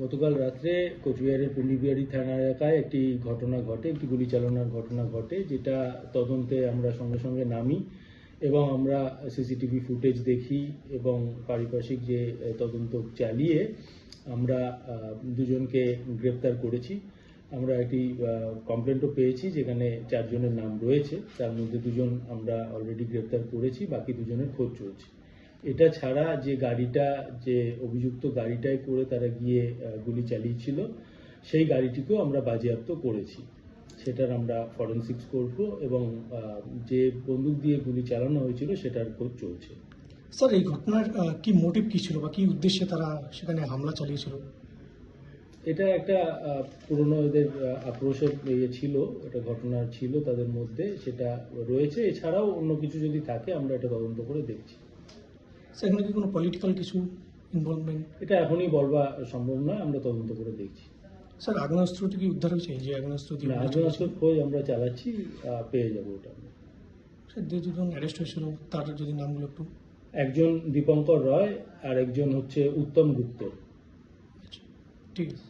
গতকাল রাত্রে কোচবিহারের পুন্ডিবিহারি থানা এলাকায় একটি ঘটনা ঘটে, একটি গুলি চালনার ঘটনা ঘটে, যেটা তদন্তে আমরা সঙ্গে সঙ্গে নামি এবং আমরা সিসিটিভি ফুটেজ দেখি এবং পারিপার্শ্বিক যে তদন্ত চালিয়ে আমরা দুজনকে গ্রেপ্তার করেছি। আমরা একটি কমপ্লেন্টও পেয়েছি যেখানে চারজনের নাম রয়েছে। তার মধ্যে দুজন আমরা অলরেডি গ্রেপ্তার করেছি, বাকি দুজনের খোঁজ চলছে। এটা ছাড়া যে গাড়িটা যে অভিযুক্ত গাড়িটায় করে তারা গিয়ে গুলি চালিয়েছিল সেই গাড়িটিকেও আমরা বাজেয়াপ্ত করেছি। সেটার আমরা ফরেন্সিক্স করব এবং যে বন্দুক দিয়ে গুলি চালানো হয়েছিল সেটার খোঁজ চলছে। স্যার এই ঘটনার কি মোটিভ কি ছিল বা কি উদ্দেশ্যে তারা সেখানে হামলা চালিয়েছিল? এটা একটা পুরনো এদের আক্রোশের ইয়ে ছিল এটা ঘটনা ছিল তাদের মধ্যে সেটা রয়েছে। এছাড়াও অন্য কিছু যদি থাকে আমরা এটা তদন্ত করে দেখছি। স্যার এখানে কি কোনো পলিটিক্যাল কিছু ইনভলভমেন্ট এটা এখনই বলবা সম্ভব নয় আমরা তদন্ত করে দেখছি। স্যার আগ্নেয়াস্ত্রটি কি উদ্ধার হয়েছে? যে আগ্নেয়াস্ত্র দিয়ে আগ্নেয়াস্ত্র খোঁজ আমরা চালাচ্ছি পেয়ে যাব ওটা। স্যার যে দুজন অ্যারেস্ট হয়েছিল তার যদি নামগুলো একটু একজন দীপঙ্কর রয় আর একজন হচ্ছে উত্তম গুপ্ত। আচ্ছা, ঠিক আছে।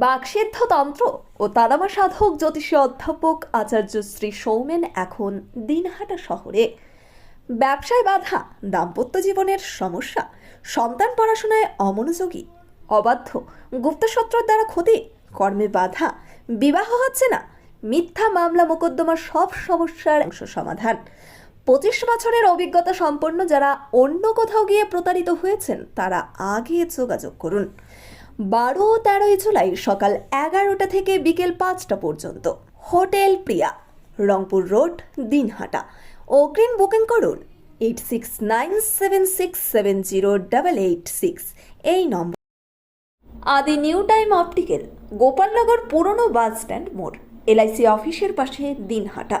বাকসিদ্ধ তন্ত্র ও তারামা সাধক জ্যোতিষী অধ্যাপক আচার্য শ্রী সৌমেন এখন দিনহাটা শহরে। ব্যবসায় বাধা, দাম্পত্য জীবনের সমস্যা, সন্তান পড়াশোনায় অমনোযোগী, অবাধ্য গুপ্তশত্রুর দ্বারা ক্ষতি, কর্মে বাধা, বিবাহ হচ্ছে না, মিথ্যা মামলা, মোকদ্দমার সব সমস্যার অংশ সমাধান। পঁচিশ বছরের অভিজ্ঞতা সম্পন্ন যারা অন্য কোথাও গিয়ে প্রতারিত হয়েছেন, তারা আগে যোগাযোগ করুন। বারো ও তেরোই জুলাই সকাল এগারোটা থেকে বিকেল পাঁচটা পর্যন্ত। Hotel Priya, Rangpur road, Dinhata. অগ্রিম বুকিং করুন eight six nine seven six seven zero double eight six এই নম্বর। আদি নিউ টাইম অপটিক্যাল, গোপালনগর পুরনো বাস স্ট্যান্ড মোড়, এলআইসি অফিসের পাশে দিনহাটা।